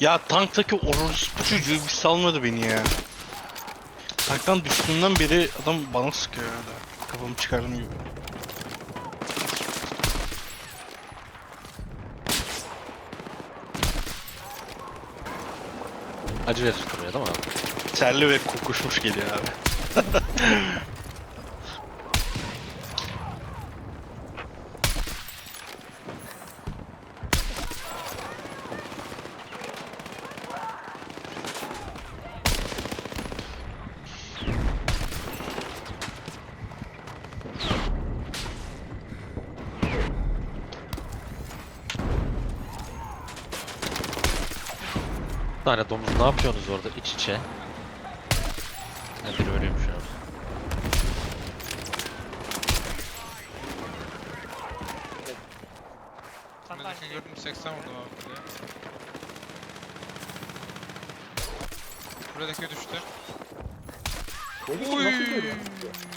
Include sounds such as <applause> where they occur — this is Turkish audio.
Ya tanktaki orospu çocuğu bir salmadı beni ya. Tanktan düştüğümden beri adam bana sıkıyor ya da. Kafamı çıkardım gibi. Acı verici duruyor değil mi abi? Terli ve kokuşmuş geliyor abi. <laughs> tane domuz ne yapıyorsunuz orada iç içe? Nedir ölüyormuş abi. Buradaki gördüm 80 vurdum abi buraya. Buradaki düştü. Görüyorsun?